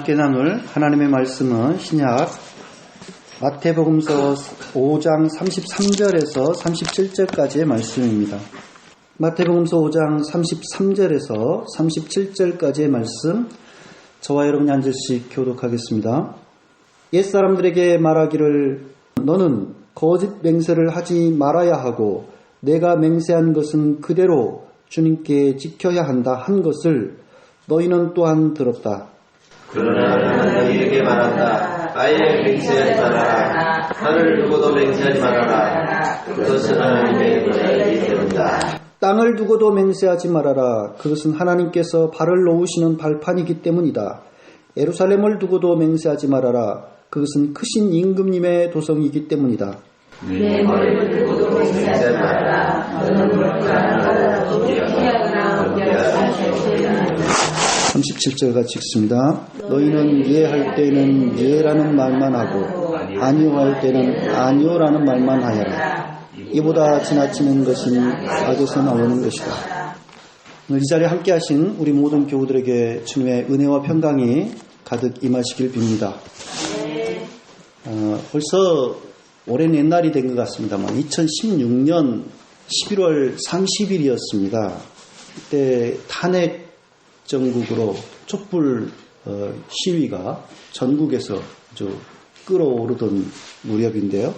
함께 나눌 하나님의 말씀은 신약 마태복음서 5장 33절에서 37절까지의 말씀입니다. 마태복음서 5장 33절에서 37절까지의 말씀 저와 여러분이 한 절씩 교독하겠습니다. 옛 사람들에게 말하기를 너는 거짓 맹세를 하지 말아야 하고 내가 맹세한 것은 그대로 주님께 지켜야 한다 한 것을 너희는 또한 들었다. 그러나 나는 너희에게 말한다. 아예 맹세하지 말아라. 하늘 두고도 맹세하지 말아라. 그것은 하나님의 은혜이기 때문이다. 땅을 두고도 맹세하지 말아라. 그것은 하나님께서 발을 놓으시는 발판이기 때문이다. 예루살렘을 두고도 맹세하지 말아라. 그것은 크신 임금님의 도성이기 때문이다. 내 머리를 두고도 맹세하지 말아라. 너는 불가능하다. 기하거나 공개하지 37절 같이 읽습니다. 너희는 예할 때는 예라는 말만 하고 아니요 할 때는 아니요라는 말만 하여라. 이보다 지나치는 것은 악에서 나오는 것이다. 오늘 이 자리에 함께 하신 우리 모든 교우들에게 주님의 은혜와 평강이 가득 임하시길 빕니다. 어, 벌써 오랜 옛날이 된 것 같습니다만 2016년 11월 30일이었습니다. 그때 탄핵 전국으로 촛불 어, 시위가 전국에서 끌어오르던 무렵인데요.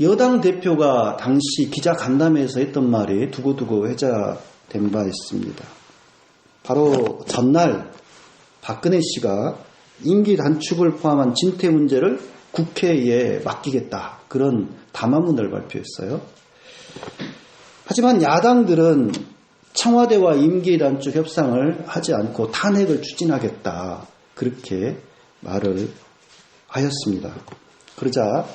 여당 대표가 당시 기자 간담회에서 했던 말이 두고두고 회자된 바 있습니다. 바로 전날 박근혜 씨가 임기 단축을 포함한 진퇴 문제를 국회에 맡기겠다. 그런 담화문을 발표했어요. 하지만 야당들은 청와대와 임기 단축 협상을 하지 않고 탄핵을 추진하겠다. 그렇게 말을 하였습니다. 그러자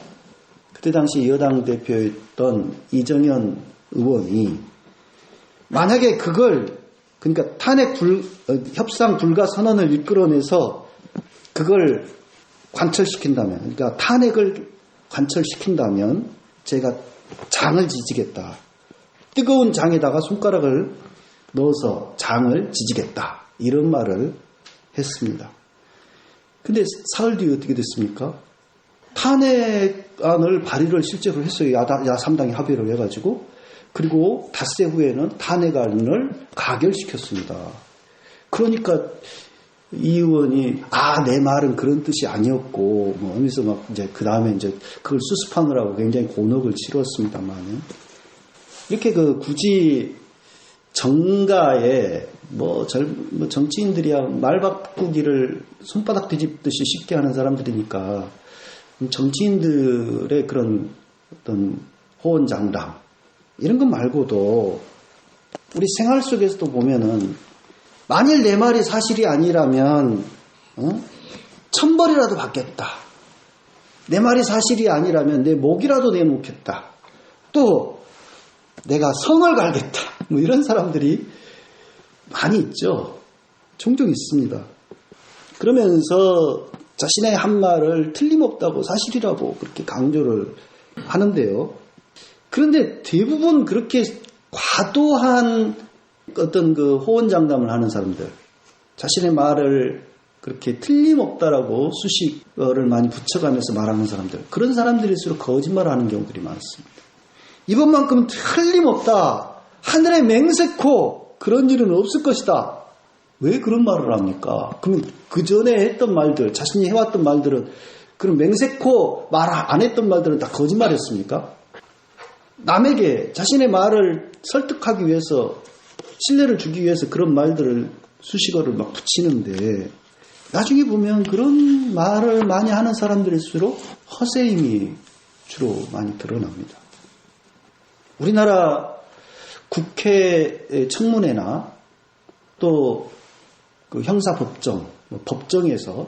그때 당시 여당 대표였던 이정현 의원이 만약에 그걸 그러니까 탄핵 불, 어, 협상 불가 선언을 이끌어내서 그걸 관철시킨다면 그러니까 탄핵을 관철시킨다면 제가 장을 지지겠다. 뜨거운 장에다가 손가락을 넣어서 장을 지지겠다. 이런 말을 했습니다. 근데 사흘 뒤에 어떻게 됐습니까? 탄핵안을 발의를 실제로 했어요. 야당, 야3당이 합의를 해가지고. 그리고 닷새 후에는 탄핵안을 가결시켰습니다. 그러니까 이 의원이 아 내 말은 그런 뜻이 아니었고 뭐 하면서 막 이제 그 다음에 이제 그걸 수습하느라고 굉장히 곤혹을 치렀습니다만 이렇게 그 굳이 정가에 뭐, 절, 뭐 정치인들이야 말 바꾸기를 손바닥 뒤집듯이 쉽게 하는 사람들이니까 정치인들의 그런 어떤 호언장담 이런 것 말고도 우리 생활 속에서도 보면은 만일 내 말이 사실이 아니라면 어? 천벌이라도 받겠다. 내 말이 사실이 아니라면 내 목이라도 내놓겠다. 또 내가 성을 갈겠다. 뭐 이런 사람들이 많이 있죠. 종종 있습니다. 그러면서 자신의 한 말을 틀림없다고 사실이라고 그렇게 강조를 하는데요. 그런데 대부분 그렇게 과도한 어떤 그 호언장담을 하는 사람들, 자신의 말을 그렇게 틀림없다라고 수식어를 많이 붙여가면서 말하는 사람들, 그런 사람들일수록 거짓말을 하는 경우들이 많습니다. 이번만큼은 틀림없다. 하늘의 맹세코 그런 일은 없을 것이다. 왜 그런 말을 합니까? 그러면 그 전에 했던 말들, 자신이 해왔던 말들은 그런 맹세코 말 안 했던 말들은 다 거짓말이었습니까? 남에게 자신의 말을 설득하기 위해서 신뢰를 주기 위해서 그런 말들을 수식어를 막 붙이는데 나중에 보면 그런 말을 많이 하는 사람들일수록 허세임이 주로 많이 드러납니다. 우리나라 국회 청문회나 또 그 형사법정, 뭐 법정에서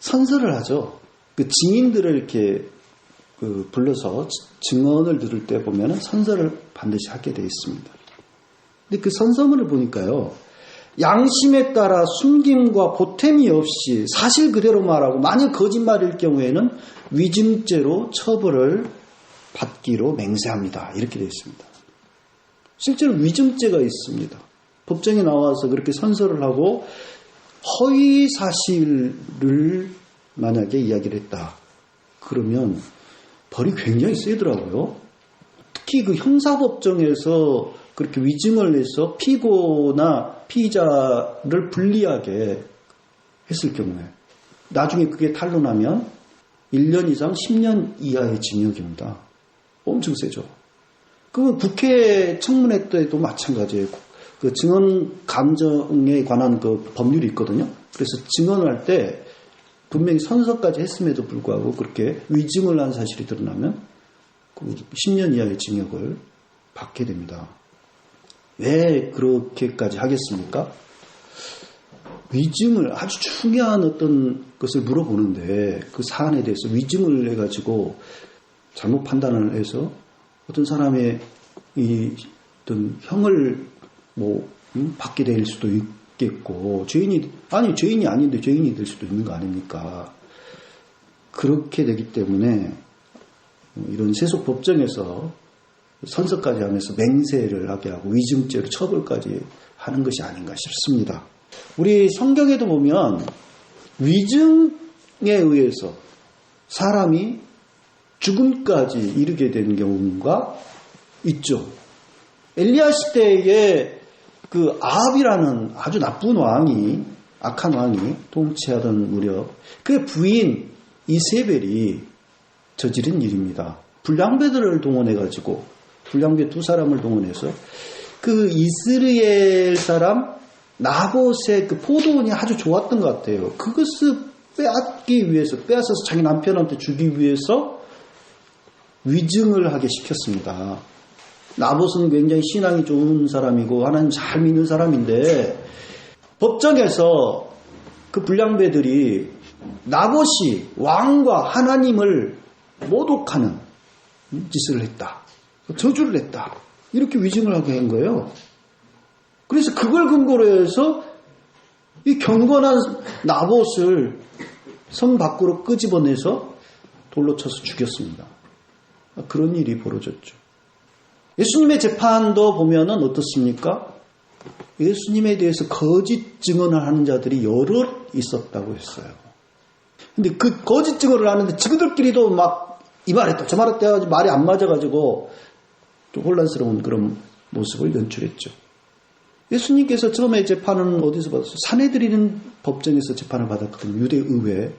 선서를 하죠. 그 증인들을 이렇게 그 불러서 증언을 들을 때 보면 선서를 반드시 하게 되어 있습니다. 근데 그 선서문을 보니까요. 양심에 따라 숨김과 보탬이 없이 사실 그대로 말하고 만약 거짓말일 경우에는 위증죄로 처벌을 받기로 맹세합니다. 이렇게 되어 있습니다. 실제로 위증죄가 있습니다. 법정에 나와서 그렇게 선서를 하고 허위 사실을 만약에 이야기를 했다. 그러면 벌이 굉장히 세더라고요. 특히 그 형사법정에서 그렇게 위증을 해서 피고나 피의자를 불리하게 했을 경우에 나중에 그게 탄로나면 1년 이상 10년 이하의 징역입니다. 엄청 세죠. 그 국회 청문회 때도 마찬가지예요. 그 증언 감정에 관한 그 법률이 있거든요. 그래서 증언을 할때 분명히 선서까지 했음에도 불구하고 그렇게 위증을 한 사실이 드러나면 그 10년 이하의 징역을 받게 됩니다. 왜 그렇게까지 하겠습니까? 위증을 아주 중요한 어떤 것을 물어보는데 그 사안에 대해서 위증을 해가지고 잘못 판단을 해서 어떤 사람의 이 어떤 형을 뭐 음, 받게 될 수도 있겠고 죄인이 아니 죄인이 아닌데 죄인이 될 수도 있는 거 아닙니까? 그렇게 되기 때문에 이런 세속 법정에서 선서까지 하면서 맹세를 하게 하고 위증죄로 처벌까지 하는 것이 아닌가 싶습니다. 우리 성경에도 보면 위증에 의해서 사람이 죽음까지 이르게 되는 경우가 있죠. 엘리야 시대에 그 아합이라는 아주 나쁜 왕이 악한 왕이 통치하던 무렵 그 부인 이세벨이 저지른 일입니다. 불량배들을 동원해 가지고 불량배 두 사람을 동원해서 그 이스라엘 사람 나봇의 그 포도원이 아주 좋았던 것 같아요. 그것을 빼앗기 위해서 빼앗아서 자기 남편한테 주기 위해서 위증을 하게 시켰습니다. 나봇은 굉장히 신앙이 좋은 사람이고 하나님 잘 믿는 사람인데 법정에서 그 불량배들이 나봇이 왕과 하나님을 모독하는 짓을 했다. 저주를 했다. 이렇게 위증을 하게 한 거예요. 그래서 그걸 근거로 해서 이 경건한 나봇을 성 밖으로 끄집어내서 돌로 쳐서 죽였습니다. 그런 일이 벌어졌죠. 예수님의 재판도 보면은 어떻습니까? 예수님에 대해서 거짓 증언을 하는 자들이 여럿 있었다고 했어요. 근데 그 거짓 증언을 하는데 지그들끼리도 막 이 말했다 저 말했다 말이 안 맞아가지고 좀 혼란스러운 그런 모습을 연출했죠. 예수님께서 처음에 재판은 어디서 받았어요? 사내들이는 법정에서 재판을 받았거든요. 유대 의회.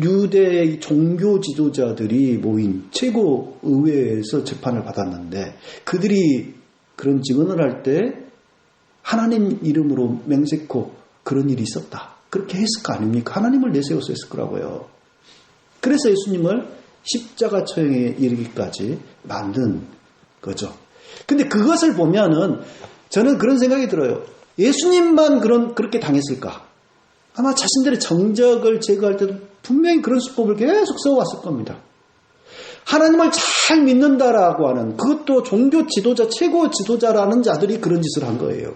유대 종교 지도자들이 모인 최고 의회에서 재판을 받았는데 그들이 그런 증언을 할 때 하나님 이름으로 맹세코 그런 일이 있었다. 그렇게 했을 거 아닙니까? 하나님을 내세워서 했을 거라고요. 그래서 예수님을 십자가 처형에 이르기까지 만든 거죠. 근데 그것을 보면은 저는 그런 생각이 들어요. 예수님만 그런 그렇게 당했을까? 아마 자신들의 정적을 제거할 때도 분명히 그런 수법을 계속 써왔을 겁니다. 하나님을 잘 믿는다라고 하는 그것도 종교 지도자 최고 지도자라는 자들이 그런 짓을 한 거예요.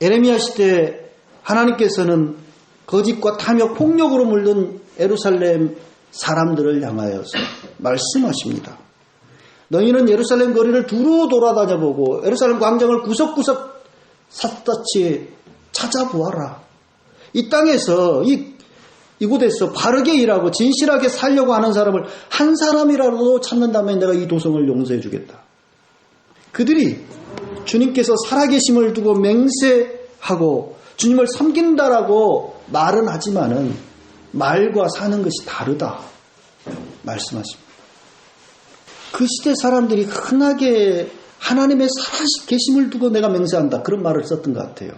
에레미야 시대 하나님께서는 거짓과 탐욕, 폭력으로 물든 에루살렘 사람들을 향하여서 말씀하십니다. 너희는 예루살렘 거리를 두루 돌아다녀 보고 예루살렘 광장을 구석구석 샅샅이 찾아보아라. 이 땅에서 이 이곳에서 바르게 일하고 진실하게 살려고 하는 사람을 한 사람이라도 찾는다면 내가 이 도성을 용서해 주겠다. 그들이 주님께서 살아계심을 두고 맹세하고 주님을 섬긴다라고 말은 하지만은 말과 사는 것이 다르다. 말씀하십니다. 그 시대 사람들이 흔하게 하나님의 살아계심을 두고 내가 맹세한다. 그런 말을 썼던 것 같아요.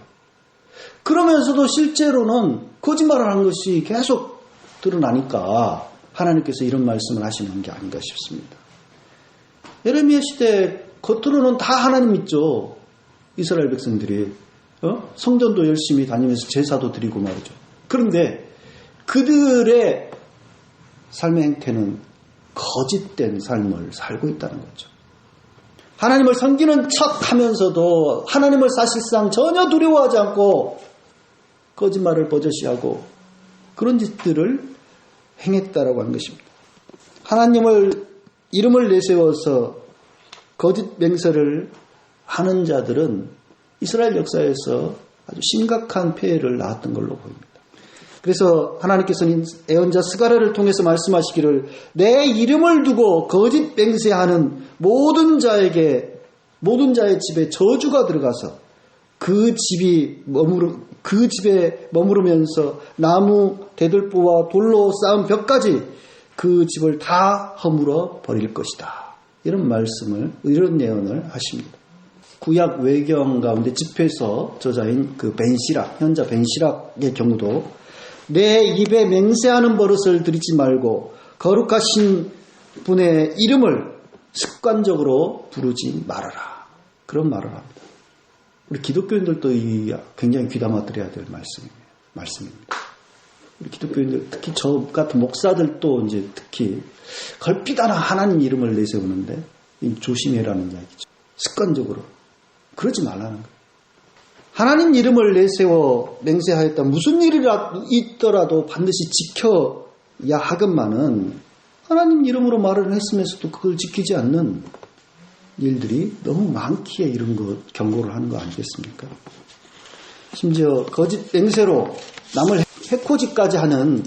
그러면서도 실제로는 거짓말을 한 것이 계속 드러나니까 하나님께서 이런 말씀을 하시는 게 아닌가 싶습니다. 예레미야 시대 겉으로는 다 하나님 믿죠. 이스라엘 백성들이 어? 성전도 열심히 다니면서 제사도 드리고 말이죠. 그런데 그들의 삶의 행태는 거짓된 삶을 살고 있다는 거죠. 하나님을 섬기는 척 하면서도 하나님을 사실상 전혀 두려워하지 않고 거짓말을 버젓이하고 그런 짓들을 행했다라고 하는 것입니다. 하나님을 이름을 내세워서 거짓 맹세를 하는 자들은 이스라엘 역사에서 아주 심각한 폐해를 낳았던 걸로 보입니다. 그래서 하나님께서는 애언자 스가랴를 통해서 말씀하시기를 내 이름을 두고 거짓 맹세하는 모든 자에게 모든 자의 집에 저주가 들어가서 그 집이 머무르 그 집에 머무르면서 나무 대들보와 돌로 쌓은 벽까지 그 집을 다 허물어 버릴 것이다. 이런 말씀을 이런 예언을 하십니다. 구약 외경 가운데 집회서 저자인 그 벤시락 현자 벤시락의 경우도 내 입에 맹세하는 버릇을 들이지 말고 거룩하신 분의 이름을 습관적으로 부르지 말아라. 그런 말을 합니다. 우리 기독교인들도 이 굉장히 귀담아 들어야 될 말씀입니다. 말씀입니다. 우리 기독교인들 특히 저 같은 목사들도 이제 특히 걸핏 하나 하나님 이름을 내세우는데 조심해라는 이야기죠. 습관적으로 그러지 말라는 거예요. 하나님 이름을 내세워 맹세하였다. 무슨 일이 있더라도 반드시 지켜야 하건만은 하나님 이름으로 말을 했으면서도 그걸 지키지 않는 일들이 너무 많기에 이런 것 경고를 하는 거 아니겠습니까? 심지어 거짓 맹세로 남을 해코지까지 하는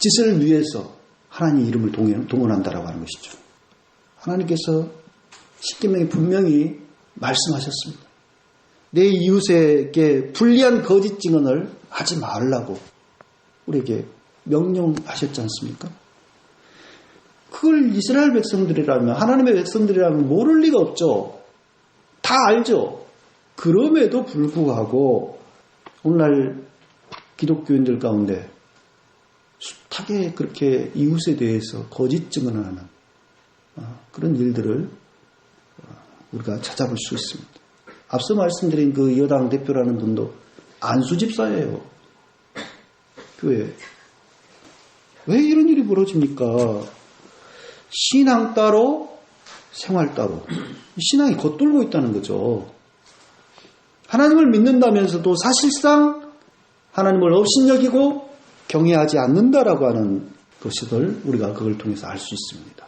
짓을 위해서 하나님 이름을 동원한다라고 하는 것이죠. 하나님께서 십계명에 분명히 말씀하셨습니다. 내 이웃에게 불리한 거짓 증언을 하지 말라고 우리에게 명령하셨지 않습니까? 그걸 이스라엘 백성들이라면 하나님의 백성들이라면 모를 리가 없죠. 다 알죠. 그럼에도 불구하고 오늘날 기독교인들 가운데 숱하게 그렇게 이웃에 대해서 거짓 증언을 하는 어, 그런 일들을 어, 우리가 찾아볼 수 있습니다. 앞서 말씀드린 그 여당 대표라는 분도 안수 집사예요. 교회. 왜 이런 일이 벌어집니까? 신앙 따로, 생활 따로. 신앙이 겉돌고 있다는 거죠. 하나님을 믿는다면서도 사실상 하나님을 업신여기고 경외하지 않는다라고 하는 것을 우리가 그걸 통해서 알 수 있습니다.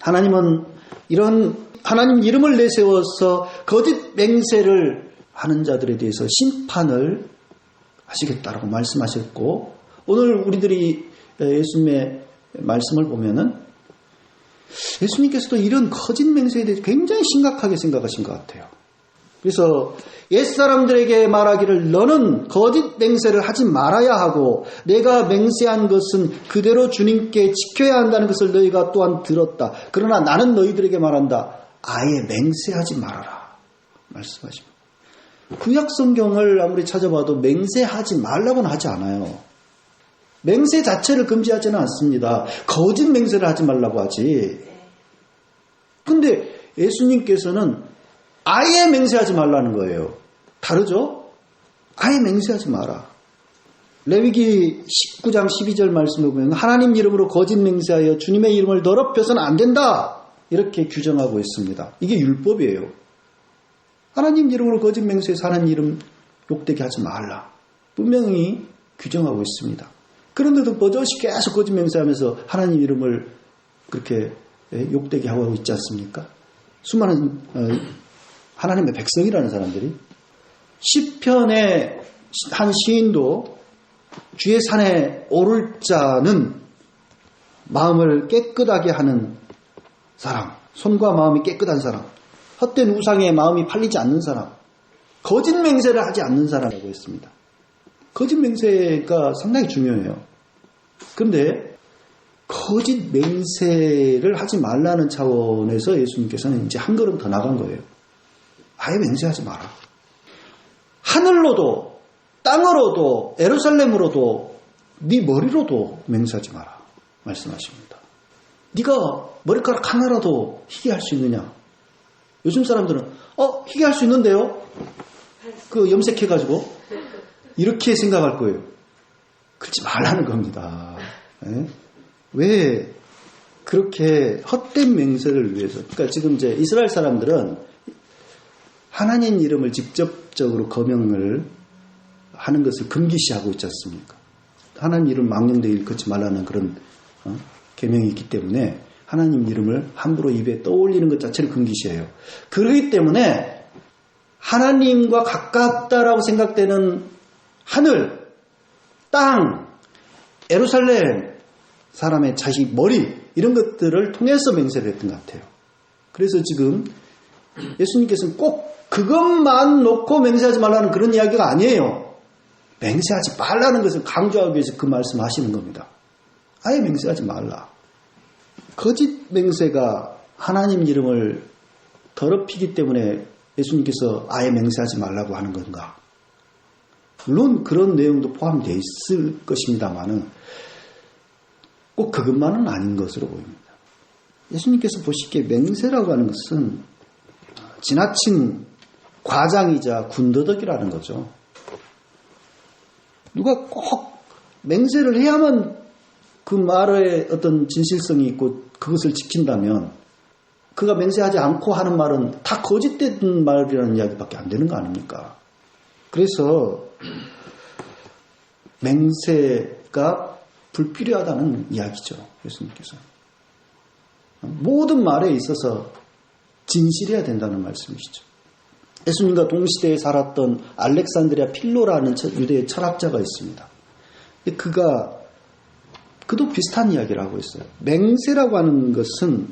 하나님은 이런 하나님 이름을 내세워서 거짓 맹세를 하는 자들에 대해서 심판을 하시겠다라고 말씀하셨고 오늘 우리들이 예수님의 말씀을 보면은 예수님께서도 이런 거짓 맹세에 대해서 굉장히 심각하게 생각하신 것 같아요. 그래서 옛사람들에게 말하기를 너는 거짓 맹세를 하지 말아야 하고 내가 맹세한 것은 그대로 주님께 지켜야 한다는 것을 너희가 또한 들었다. 그러나 나는 너희들에게 말한다. 아예 맹세하지 말아라. 말씀하십니다. 구약 성경을 아무리 찾아봐도 맹세하지 말라고는 하지 않아요. 맹세 자체를 금지하지는 않습니다. 거짓 맹세를 하지 말라고 하지. 근데 예수님께서는 아예 맹세하지 말라는 거예요. 다르죠? 아예 맹세하지 마라. 레위기 19장 12절 말씀을 보면 하나님 이름으로 거짓 맹세하여 주님의 이름을 더럽혀서는 안 된다. 이렇게 규정하고 있습니다. 이게 율법이에요. 하나님 이름으로 거짓 맹세해서 하나님 이름 욕되게 하지 말라. 분명히 규정하고 있습니다. 그런데도 버젓이 계속 거짓 맹세하면서 하나님 이름을 그렇게 욕되게 하고 있지 않습니까? 수많은 어, 하나님의 백성이라는 사람들이 시편의 한 시인도 주의 산에 오를 자는 마음을 깨끗하게 하는 사람, 손과 마음이 깨끗한 사람, 헛된 우상에 마음이 팔리지 않는 사람, 거짓 맹세를 하지 않는 사람이라고 했습니다. 거짓 맹세가 상당히 중요해요. 그런데 거짓 맹세를 하지 말라는 차원에서 예수님께서는 이제 한 걸음 더 나간 거예요. 아예 맹세하지 마라. 하늘로도 땅으로도 에루살렘으로도 네 머리로도 맹세하지 마라 말씀하십니다. 네가 머리카락 하나라도 희게 할 수 있느냐? 요즘 사람들은 어 희게 할 수 있는데요. 그 염색해가지고 이렇게 생각할 거예요. 그렇지 말라는 겁니다. 네? 왜 그렇게 헛된 맹세를 위해서? 그러니까 지금 이제 이스라엘 사람들은 하나님 이름을 직접적으로 거명을 하는 것을 금기시하고 있지 않습니까? 하나님 이름 망령되 일컫지 말라는 그런 어? 계명이 있기 때문에 하나님 이름을 함부로 입에 떠올리는 것 자체를 금기시해요. 그러기 때문에 하나님과 가깝다라고 생각되는 하늘, 땅, 에루살렘, 사람의 자식 머리 이런 것들을 통해서 맹세를 했던 것 같아요. 그래서 지금 예수님께서는 꼭 그것만 놓고 맹세하지 말라는 그런 이야기가 아니에요. 맹세하지 말라는 것을 강조하기 위해서 그 말씀 하시는 겁니다. 아예 맹세하지 말라. 거짓 맹세가 하나님 이름을 더럽히기 때문에 예수님께서 아예 맹세하지 말라고 하는 건가? 물론 그런 내용도 포함되어 있을 것입니다만은 꼭 그것만은 아닌 것으로 보입니다. 예수님께서 보시기에 맹세라고 하는 것은 지나친 과장이자 군더더기라는 거죠. 누가 꼭 맹세를 해야만 그 말의 어떤 진실성이 있고 그것을 지킨다면 그가 맹세하지 않고 하는 말은 다 거짓된 말이라는 이야기밖에 안 되는 거 아닙니까? 그래서 맹세가 불필요하다는 이야기죠. 예수님께서. 모든 말에 있어서 진실해야 된다는 말씀이시죠. 예수님과 동시대에 살았던 알렉산드리아 필로라는 유대의 철학자가 있습니다. 그가 그도 비슷한 이야기를 하고 있어요. 맹세라고 하는 것은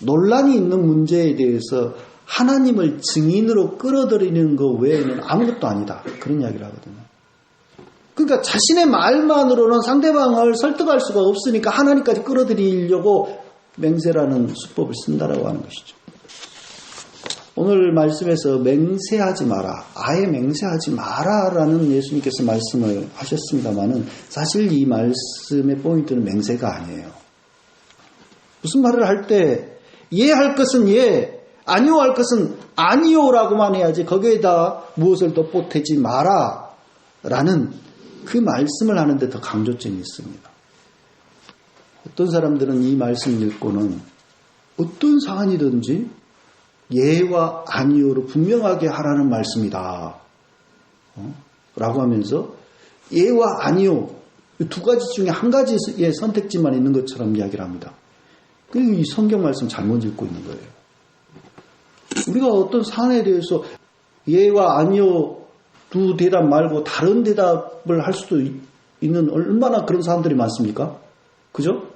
논란이 있는 문제에 대해서 하나님을 증인으로 끌어들이는 것 외에는 아무것도 아니다. 그런 이야기를 하거든요. 그러니까 자신의 말만으로는 상대방을 설득할 수가 없으니까 하나님까지 끌어들이려고 맹세라는 수법을 쓴다라고 하는 것이죠. 오늘 말씀에서 맹세하지 마라, 아예 맹세하지 마라라는 예수님께서 말씀을 하셨습니다만은 사실 이 말씀의 포인트는 맹세가 아니에요. 무슨 말을 할 때 예 할 것은 예, 아니요 할 것은 아니요라고만 해야지 거기에다 무엇을 더 보태지 마라 라는 그 말씀을 하는데 더 강조점이 있습니다. 어떤 사람들은 이 말씀을 읽고는 어떤 사안이든지 예와 아니오로 분명하게 하라는 말씀이다. 어? 라고 하면서 예와 아니오 두 가지 중에 한 가지의 선택지만 있는 것처럼 이야기를 합니다. 그리고 이 성경 말씀 잘못 읽고 있는 거예요. 우리가 어떤 사안에 대해서 예와 아니오 두 대답 말고 다른 대답을 할 수도 있는 얼마나 그런 사람들이 많습니까? 그죠?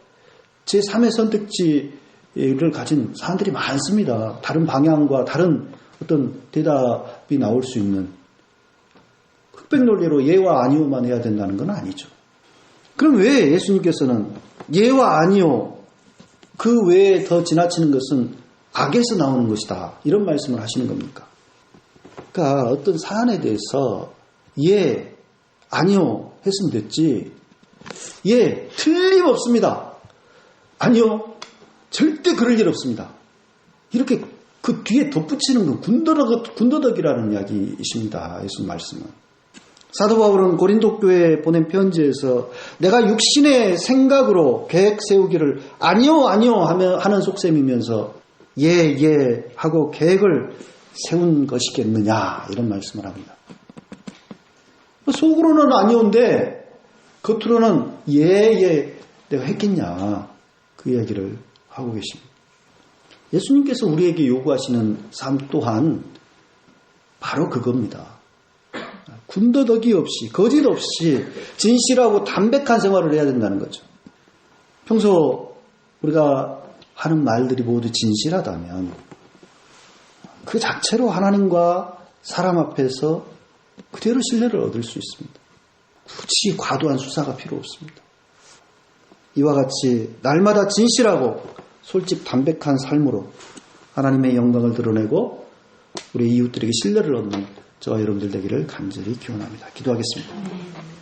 제 3의 선택지를 가진 사람들이 많습니다. 다른 방향과 다른 어떤 대답이 나올 수 있는 흑백 논리로 예와 아니오만 해야 된다는 건 아니죠. 그럼 왜 예수님께서는 예와 아니오 그 외에 더 지나치는 것은 악에서 나오는 것이다. 이런 말씀을 하시는 겁니까? 그러니까 어떤 사안에 대해서 예, 아니요 했으면 됐지. 예, 틀림없습니다. 아니요, 절대 그럴 일 없습니다. 이렇게 그 뒤에 덧붙이는 건 군더덕, 군더덕이라는 이야기이십니다. 예수 말씀은. 사도 바울은 고린도 교회에 보낸 편지에서 내가 육신의 생각으로 계획 세우기를 아니요 아니요 하며 하는 속셈이면서 예 예 하고 계획을 세운 것이겠느냐 이런 말씀을 합니다. 속으로는 아니온데 겉으로는 예예 예, 내가 했겠냐 그 이야기를 하고 계십니다. 예수님께서 우리에게 요구하시는 삶 또한 바로 그겁니다. 군더더기 없이 거짓 없이 진실하고 담백한 생활을 해야 된다는 거죠. 평소 우리가 하는 말들이 모두 진실하다면 그 자체로 하나님과 사람 앞에서 그대로 신뢰를 얻을 수 있습니다. 굳이 과도한 수사가 필요 없습니다. 이와 같이 날마다 진실하고 솔직 담백한 삶으로 하나님의 영광을 드러내고 우리 이웃들에게 신뢰를 얻는 저와 여러분들 되기를 간절히 기원합니다. 기도하겠습니다.